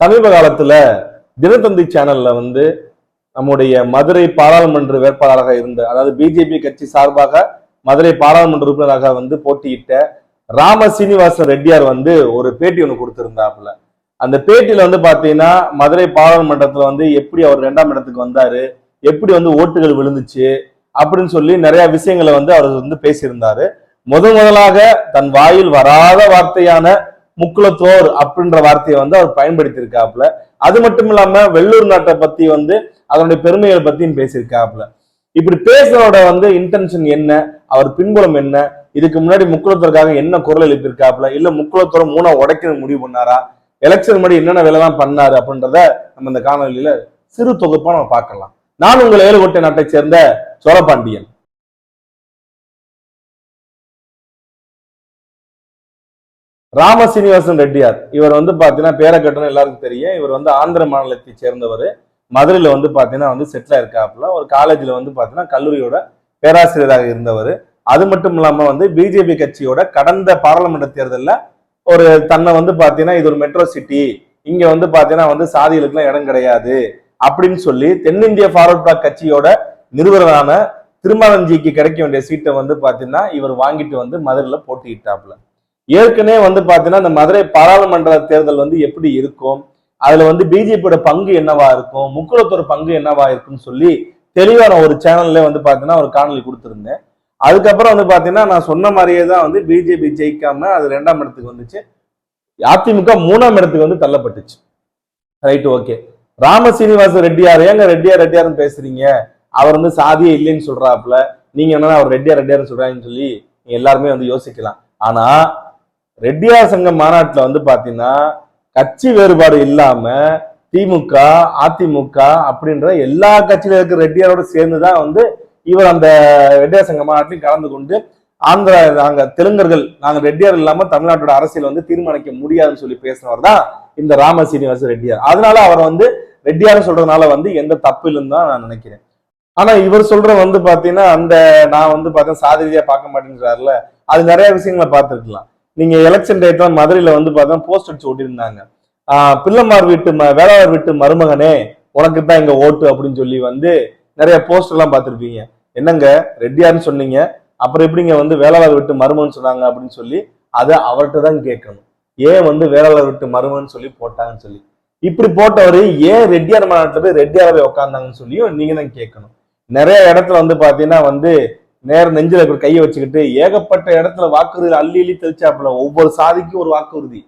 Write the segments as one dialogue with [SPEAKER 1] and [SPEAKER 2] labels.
[SPEAKER 1] சமீப காலத்துல தினத்தந்தி சேனல்ல வந்து நம்முடைய மதுரை பாராளுமன்ற வேட்பாளராக இருந்த அதாவது பிஜேபி கட்சி சார்பாக மதுரை பாராளுமன்ற உறுப்பினராக வந்து போட்டியிட்ட ராம சீனிவாச ரெட்டியார் வந்து ஒரு பேட்டி ஒன்று கொடுத்திருந்தாப்புல. அந்த பேட்டியில வந்து பாத்தீங்கன்னா மதுரை பாராளுமன்றத்துல வந்து எப்படி அவர் ரெண்டாம் இடத்துக்கு வந்தாரு எப்படி வந்து ஓட்டுகள் விழுந்துச்சு அப்படின்னு சொல்லி நிறைய விஷயங்களை வந்து அவர் வந்து பேசியிருந்தாரு. முதன் முதலாக தன் வாயில் வராத வார்த்தையான முக்குலத்தோர் அப்படின்ற வார்த்தையை வந்து அவர் பயன்படுத்தியிருக்காப்புல. அது மட்டும் இல்லாம வெள்ளூர் நாட்டை பத்தி வந்து அதனுடைய பெருமைகளை பத்தியும் பேசியிருக்காப்புல. இப்படி பேசுறோட வந்து இன்டென்ஷன் என்ன? அவர் பின்புலம் என்ன? இதுக்கு முன்னாடி முக்குலத்தோருக்காக என்ன குரல் எழுப்பியிருக்காப்புல? இல்ல முக்குலத்தோர் மூணா உடைக்கணும் முடிவு பண்ணாரா? எலெக்ஷன் முன்னாடி என்னென்ன வேலைலாம் பண்ணாரு அப்படின்றத நம்ம இந்த காணொலியில சிறு தொகுப்பா நம்ம பார்க்கலாம். நான் உங்கள் ஏழுகோட்டை நாட்டை சேர்ந்த சோழபாண்டியன். ராம சீனிவாசன் ரெட்டியார். இவர் வந்து பாத்தீங்கன்னா பேரை கட்டணும் எல்லாருக்கும் தெரியும். இவர் வந்து ஆந்திர மாநிலத்தை சேர்ந்தவர். மதுரையில் வந்து பாத்தீங்கன்னா வந்து செட்டில் இருக்காப்புல ஒரு காலேஜில் வந்து பாத்தீங்கன்னா கல்லூரியோட பேராசிரியராக இருந்தவர். அது மட்டும் இல்லாம வந்து பிஜேபி கட்சியோட கடந்த பாராளுமன்ற தேர்தலில் ஒரு தன்னை வந்து பாத்தீங்கன்னா இது ஒரு மெட்ரோ சிட்டி இங்க வந்து பாத்தீங்கன்னா வந்து சாதிகளுக்குலாம் இடம் கிடையாது. அப்படின்னு சொல்லி தென்னிந்திய ஃபார்வர்ட் பிளாக் கட்சியோட நிறுவனரான திருமாவஞ்சிக்கு கிடைக்க வேண்டிய சீட்டை வந்து பாத்தீங்கன்னா இவர் வாங்கிட்டு வந்து மதுரையில் போட்டியிட்டாப்புல. ஏற்கனவே வந்து பார்த்தீங்கன்னா இந்த மதுரை பாராளுமன்ற தேர்தல் வந்து எப்படி இருக்கும்? அதுல வந்து பிஜேபியோட பங்கு என்னவா இருக்கும்? முக்குளத்தோட பங்கு என்னவா இருக்கும்னு சொல்லி தெளிவான ஒரு சேனல்ல வந்து பார்த்தீங்கன்னா ஒரு காணொலி கொடுத்துருந்தேன். அதுக்கப்புறம் வந்து பார்த்தீங்கன்னா நான் சொன்ன மாதிரியே தான் வந்து பிஜேபி ஜெயிக்காம அது ரெண்டாம் இடத்துக்கு வந்துச்சு. அதிமுக மூணாம் இடத்துக்கு வந்து தள்ளப்பட்டுச்சு. Right okay. ராம சீனிவாச ரெட்டியார் ஏங்க ரெட்டியார் ரெட்டியார்னு பேசுறீங்க? அவர் வந்து சாதியே இல்லைன்னு சொல்றாப்புல. நீங்க என்ன அவர் ரெட்டியார் ரெட்டியார்னு சொல்றாங்கன்னு சொல்லி எல்லாருமே வந்து யோசிக்கலாம். ஆனா ரெட்டியார் சங்க மாநாட்டில் வந்து பார்த்தீங்கன்னா கட்சி வேறுபாடு இல்லாம திமுக அதிமுக அப்படின்ற எல்லா கட்சியில இருக்கிற ரெட்டியாரோட சேர்ந்துதான் வந்து இவர் அந்த ரெட்டியார் சங்க மாநாட்டிலையும் கலந்து கொண்டு ஆந்திரா நாங்க தெலுங்கர்கள் நாங்க ரெட்டியார் இல்லாம தமிழ்நாட்டோட அரசியல் வந்து தீர்மானிக்க முடியாதுன்னு சொல்லி பேசினவர் தான் இந்த ராம சீனிவாச ரெட்டியார். அதனால அவர் வந்து ரெட்டியார் சொல்றதுனால வந்து எந்த தப்பு இல்லைன்னு தான் நான் நினைக்கிறேன். ஆனா இவர் சொல்ற வந்து பாத்தீங்கன்னா அந்த நான் வந்து பார்த்தேன் சாதிரியா பார்க்க மாட்டேங்கிறாருல அது நிறைய விஷயங்களை பார்த்துருக்கலாம். நீங்க எலெக்ஷன் டேட்ல மதுரையில வந்து பார்த்தா போஸ்ட் அடிச்சு ஓட்டியிருந்தாங்க. பிள்ளைமார் வீட்டு ம- வேளாளர் வீட்டு மருமகனே உனக்கு தான் இங்க ஓட்டு அப்படின்னு சொல்லி வந்து நிறைய போஸ்ட் எல்லாம் பார்த்திருப்பீங்க. என்னங்க? ரெட்டியார்னு சொன்னீங்க. அப்புறம் எப்படிங்க வந்து வேளாளர் வீட்டு மருமகன் சொன்னாங்க அப்படின்னு சொல்லி அதை அவர்கிட்ட தான் கேட்கணும். ஏன் வந்து வேளாளர் வீட்டு மருமகன் சொல்லி போட்டாங்கன்னு சொல்லி. இப்படி போட்டவர் ஏன் ரெட்டியார் மாநாட்டில் போய் ரெட்டியாரவே உட்காந்தாங்கன்னு சொல்லியும் நீங்க தான் கேட்கணும். நிறைய இடத்துல வந்து பாத்தீங்கன்னா வந்து நேர நெஞ்சில இப்படி கையை வச்சுக்கிட்டு ஏகப்பட்ட இடத்துல வாக்குறுதி அள்ளி அள்ளி தெளிச்சாப்புல. ஒவ்வொரு சாதிக்கும் ஒரு வாக்குறுதி.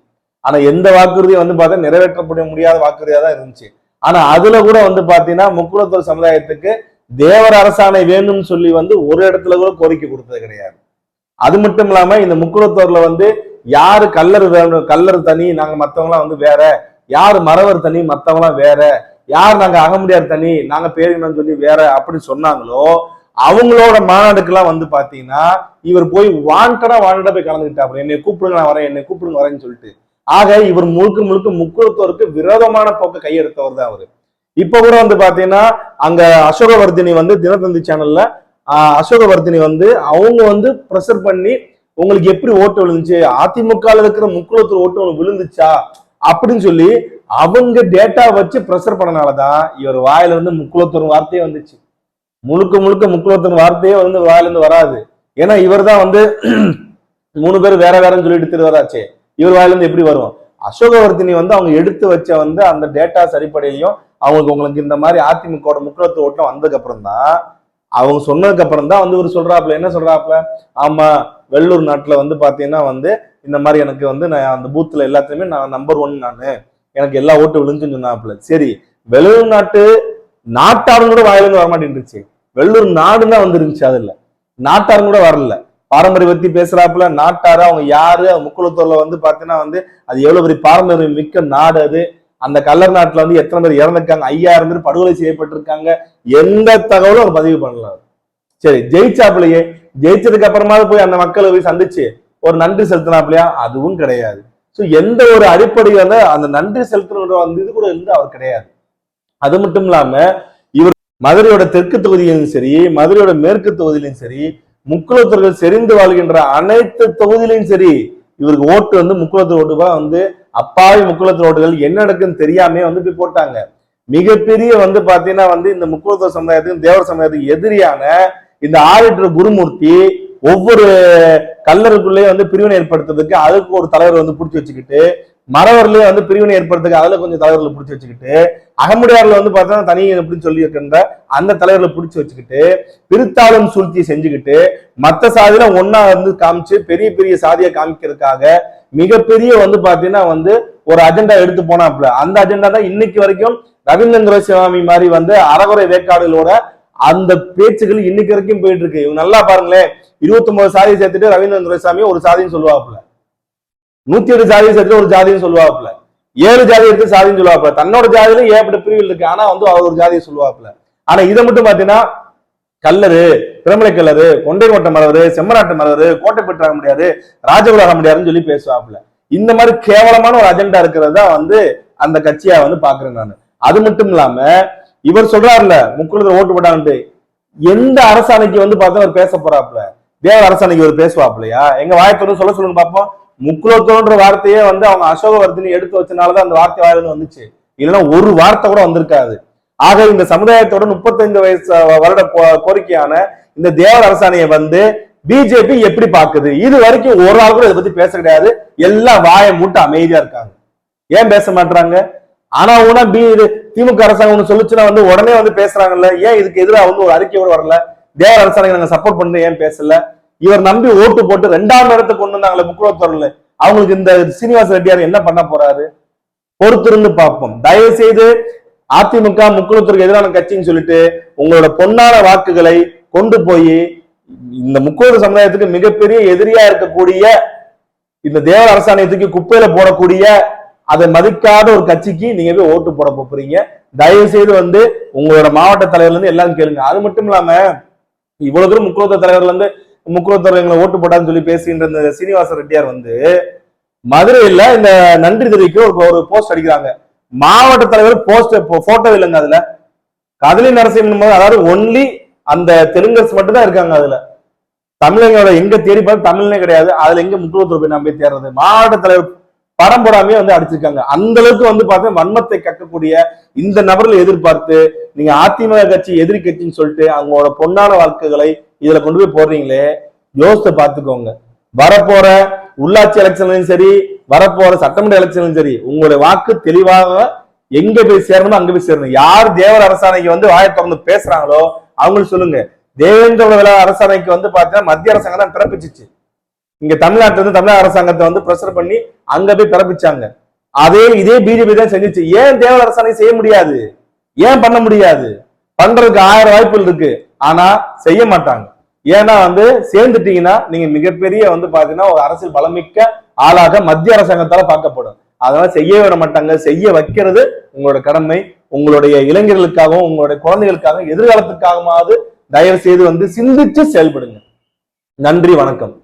[SPEAKER 1] ஆனா எந்த வாக்குறுதியும் வந்து பார்த்தா நிறைவேற்றப்பட முடியாத வாக்குறுதியா தான் இருந்துச்சு. ஆனா அதுல கூட வந்து பாத்தீங்கன்னா முக்குளத்தூர் சமுதாயத்துக்கு தேவர் அரசாணை வேணும்னு சொல்லி வந்து ஒரு இடத்துல கூட கோரிக்கை கொடுத்தது கிடையாது. அது மட்டும் இல்லாம இந்த முக்குளத்தூர்ல வந்து யாரு கல்லர் வேணும் கல்லர் தனி நாங்க மத்தவங்களாம் வந்து வேற. யார் மறவர் தனி மத்தவங்களாம் வேற. யார் நாங்க அகமுடியார் தனி நாங்க பேரினம் சொல்லி வேற அப்படின்னு சொன்னாங்களோ அவங்களோட மாநாடுக்கெல்லாம் வந்து பாத்தீங்கன்னா இவர் போய் வாண்டடா வாண்டடா போய் கலந்துக்கிட்டாப்புல. என்னை கூப்பிடுங்க நான் வரேன் என்னை கூப்பிடுங்க வரேன்னு சொல்லிட்டு. ஆக இவர் முழுக்க முழுக்க முக்குளத்தோருக்கு விரோதமான போக்க கையெடுத்தவர் தான் அவரு. இப்ப கூட வந்து பாத்தீங்கன்னா அங்க அசோகவர்தினி வந்து தினத்தந்தி சேனல்ல அசோகவர்தினி வந்து அவங்க வந்து ப்ரெஷர் பண்ணி உங்களுக்கு எப்படி ஓட்டு விழுந்துச்சு? அதிமுகவில் இருக்கிற முக்குளத்தூர் ஓட்டு உங்களுக்கு விழுந்துச்சா? அப்படின்னு சொல்லி அவங்க டேட்டா வச்சு ப்ரெஷர் பண்ணனாலதான் இவர் வாயில இருந்து முக்குளத்தூர் வார்த்தையே வந்துச்சு. முழுக்க முழுக்க முக்குளத்தூர் வார்த்தையே வந்து வாயிலிருந்து வராது. ஏன்னா இவர் தான் வந்து மூணு பேர் வேற வேறன்னு சொல்லிட்டு திருவராச்சே இவர் வாயிலிருந்து எப்படி வரும் அசோகவர்த்தினி வந்து அவங்க எடுத்து வச்ச வந்து அந்த டேட்டாஸ் அடிப்படையிலையும் அவங்களுக்கு உங்களுக்கு இந்த மாதிரி அதிமுகவோட முக்கியத்துவ ஓட்டம் வந்ததுக்கு அப்புறம் தான் அவங்க சொன்னதுக்கு அப்புறம் தான் வந்து இவர் சொல்றாப்புல. என்ன சொல்றாப்புல? ஆமா வெள்ளூர் நாட்டுல வந்து பாத்தீங்கன்னா வந்து இந்த மாதிரி எனக்கு வந்து நான் அந்த பூத்துல எல்லாத்துலயுமே நான் நம்பர் ஒன் நான். எனக்கு எல்லா ஓட்டு விழுந்துன்னு சொன்னாப்புல. சரி வெள்ளூர் நாட்டு நாட்டாரும் கூட வாயிலிருந்து வரமாட்டேன்ருச்சு வெள்ளூர் நாடு தான் வந்துருந்துச்சு அதுல. நாட்டாரும் கூட வரல. பாரம்பரிய பத்தி பேசுறாப்புல நாட்டாரு அவங்க யாரு முக்குளத்தூர்ல வந்து பாத்தீங்கன்னா வந்து அது எவ்வளவு பெரிய பாரம்பரியம் மிக்க நாடு அது. அந்த கல்லர் நாட்டுல வந்து எத்தனை பேர் இறந்துருக்காங்க ஐயாயிரம் பேர் படுகொலை செய்யப்பட்டிருக்காங்க எந்த தகவலும் அவர் பதிவு பண்ணலாம் சரி ஜெயிச்சாப்புலையே. ஜெயிச்சதுக்கு அப்புறமாவது போய் அந்த மக்களை போய் சந்திச்சு ஒரு நன்றி செலுத்தினாப்லையா அதுவும் கிடையாது. ஸோ எந்த ஒரு அடிப்படையில அந்த நன்றி செலுத்தணுன்ற அந்த இது கூட இருந்து அவர் கிடையாது. அது மட்டும் இல்லாம இவர் மதுரையோட தெற்கு தொகுதியிலும் சரி மதுரையோட மேற்கு தொகுதியிலும் சரி முக்குளத்தூர்கள் செறிந்து வாழ்கின்ற அனைத்து தொகுதியிலும் சரி இவருக்கு ஓட்டு வந்து முக்குளத்தூர் ஓட்டு வந்து அப்பாவி முக்குளத்து ஓட்டுகள் என்ன நடக்குன்னு தெரியாமே வந்து போய் போட்டாங்க. மிகப்பெரிய வந்து பாத்தீங்கன்னா வந்து இந்த முக்குளத்துவ சமுதாயத்துக்கும் தேவர் சமுதாயத்துக்கு எதிரியான இந்த ஆடிட்டர் குருமூர்த்தி ஒவ்வொரு கல்லருக்குள்ளேயே வந்து பிரிவினை ஏற்படுத்துறதுக்கு அதுக்கு ஒரு தலைவர் வந்து பிடிச்சி வச்சுக்கிட்டு மறவர்லயே வந்து பிரிவினை ஏற்படுறதுக்கு அதுல கொஞ்சம் தலைவர்களை பிடிச்சி வச்சுக்கிட்டு அகமுடையார்ல வந்து பார்த்தீங்கன்னா தனி எப்படின்னு சொல்லி இருக்கின்ற அந்த தலைவர்களை பிடிச்சி வச்சுக்கிட்டு பிரித்தாளும் சூழ்ச்சியை செஞ்சுக்கிட்டு மற்ற சாதியில ஒன்னா வந்து காமிச்சு பெரிய பெரிய சாதியை காமிக்கிறதுக்காக மிகப்பெரிய வந்து பாத்தீங்கன்னா வந்து ஒரு அஜெண்டா எடுத்து போனாப்ல அந்த அஜெண்டா தான் இன்னைக்கு வரைக்கும் ரவீந்திரன் துரைசாமி மாதிரி வந்து அறகுறை வேக்காடுகளோட அந்த பேச்சுகள் இன்னைக்கு வரைக்கும் போயிட்டு இருக்கு. இவங்க நல்லா பாருங்களேன் இருபத்தி ஒன்பது சாதியை சேர்த்துட்டு ரவீந்திரன் துரைசாமி ஒரு சாதின்னு சொல்லுவாப்புல. நூத்தி எட்டு ஜாதியை சேர்த்து ஒரு ஜாதின்னு சொல்லுவாப்புல. ஏழு ஜாதி எடுத்து சாதின்னு சொல்லுவாப்புல. தன்னோட ஜாதியில ஏற்பட்ட பிரிவில் இருக்கு? ஆனா வந்து அவர் ஒரு ஜாதியை சொல்லுவாப்புல. ஆனா இதை மட்டும் பாத்தீங்கன்னா கல்லரு பிரமலை கல்லரு கொண்டை கோட்டை மலவரு செம்மராட்டு மலவரு கோட்டை பெற்றாக முடியாது ராஜகுலாக முடியாதுன்னு சொல்லி பேசுவாப்புல. இந்த மாதிரி கேவலமான ஒரு அஜெண்டா இருக்கிறது தான் வந்து அந்த கட்சியா வந்து பாக்குறேன் நான். அது மட்டும் இல்லாம இவர் சொல்றாருல முக்குளத்துல ஓட்டு போட்டாங்கன்ட்டு எந்த அரசாணைக்கு வந்து பார்த்தா அவர் பேச போறாப்புல. தேவ அரசாணைக்கு அவர் பேசுவாப்புலையா? எங்க வாய்ப்பு சொல்ல சொல்லுங்க பார்ப்போம் முக்குலத்துவன்ற வார்த்தையே வந்து அவங்க அசோகவர்தினி எடுத்து வச்சனாலதான் அந்த வார்த்தை வாயில வந்துச்சு. இல்லைன்னா ஒரு வார்த்தை கூட வந்திருக்காது. ஆக இந்த சமுதாயத்தோட முப்பத்தைந்து வயசு வருட கோ- கோரிக்கையான இந்த தேவர் அரசாணையை வந்து பிஜேபி எப்படி பாக்குது இது வரைக்கும் ஒரு ஆள் கூட இதை பத்தி பேச கிடையாது. எல்லாம் வாயை மூட்டு அமைதியா இருக்காங்க. ஏன் பேச மாட்டாங்க ஆனா உன பி இது திமுக அரசாங்கம் சொல்லுச்சுன்னா வந்து உடனே வந்து பேசுறாங்கல்ல. ஏன் இதுக்கு எதிராக வந்து ஒரு அறிக்கையோட வரல? தேவர் அரசாங்கம் நாங்க சப்போர்ட் பண்ணி ஏன் பேசல? இவர் நம்பி ஓட்டு போட்டு ரெண்டாம் இடத்துக்கு கொண்டு வந்தாங்களே முக்குளத்தூர்ல அவங்களுக்கு இந்த சீனிவாச ரெட்டியார் என்ன பண்ண போறாரு? பொறுத்திருந்து பார்ப்போம். தயவு செய்து அதிமுக முக்குளத்தூருக்கு எதிரான கட்சின்னு சொல்லிட்டு உங்களோட பொன்னான வாக்குகளை கொண்டு போய் இந்த முக்குளத்தூர் சமுதாயத்துக்கு மிகப்பெரிய எதிரியா இருக்கக்கூடிய இந்த தேவ அரசாணையத்துக்கு குப்பையில போடக்கூடிய அதை மதிக்காத ஒரு கட்சிக்கு நீங்க போய் ஓட்டு போட போறீங்க. தயவு செய்து வந்து உங்களோட மாவட்ட தலைவர்ல இருந்து எல்லாம் கேளுங்க. அது மட்டும் இல்லாம இவ்வளவு தூரம் முக்குளத்தூர் தலைவர்ல இருந்து முக்குளத்தூர் எங்களை ஓட்டு போட்டான்னு சொல்லி பேசுகின்ற இந்த சீனிவாச ரெட்டியார் வந்து மதுரையில இந்த நன்றி தெரிவிக்க ஒரு ஒரு போஸ்ட் அடிக்கிறாங்க. மாவட்ட தலைவர் போஸ்ட் போட்டோ இல்லைங்க அதுல. கதலி நரசிம்மன் போது அதாவது ஒன்லி அந்த தெலுங்கர்ஸ் மட்டும்தான் இருக்காங்க அதுல. தமிழங்களோட எங்க தேடி பார்த்து தமிழ்னே கிடையாது. அதுல எங்க முக்குளத்தூர் போய் நம்ம போய் தேடுறது? மாவட்ட தலைவர் படம் போடாமே வந்து அடிச்சிருக்காங்க. அந்த அளவுக்கு வந்து பார்த்தா வன்மத்தை கக்கக்கூடிய இந்த நபர்களை எதிர்பார்த்து நீங்க அதிமுக கட்சி எதிர்கட்சின்னு சொல்லிட்டு அவங்களோட பொன்னான வாக்குகளை இதுல கொண்டு போய் போடுறீங்களே யோசித்து பார்த்துக்கோங்க. வரப்போற உள்ளாட்சி எலெக்ஷன்லையும் சரி வரப்போற சட்டமன்ற எலெக்ஷன்லையும் சரி உங்களுடைய வாக்கு தெளிவாக எங்க போய் சேரணுமோ அங்க போய் சேரணும். யார் தேவர் அரசாணைக்கு வந்து வாயை திறந்து பேசுறாங்களோ அவங்களுக்கு சொல்லுங்க. தேவேந்திர விழா அரசாணைக்கு வந்து பாத்தீங்கன்னா மத்திய அரசாங்கம் தான் பிறப்பிச்சிச்சு. இங்க தமிழ்நாட்டுல இருந்து தமிழக அரசாங்கத்தை வந்து பிரஷர் பண்ணி அங்க போய் பிறப்பிச்சாங்க. அதே இதே பிஜேபி தான் செஞ்சுச்சு. ஏன் தேவர் அரசாணை செய்ய முடியாது? ஏன் பண்ண முடியாது? பண்றதுக்கு ஆயிரம் வாய்ப்புகள் இருக்கு. ஆனா செய்ய மாட்டாங்க. ஏன்னா வந்து சேர்ந்துட்டீங்கன்னா நீங்க மிகப்பெரிய வந்து பாத்தீங்கன்னா ஒரு அரசியல் பலமிக்க ஆளாக மத்திய அரசாங்கத்தால பார்க்கப்படும். அதனால செய்ய விட மாட்டாங்க. செய்ய வைக்கிறது உங்களோட கடமை. உங்களுடைய இளைஞர்களுக்காகவும் உங்களுடைய குழந்தைகளுக்காகவும் எதிர்காலத்துக்காகவாவது தயவு செய்து வந்து சிந்திச்சு செயல்படுங்க. நன்றி வணக்கம்.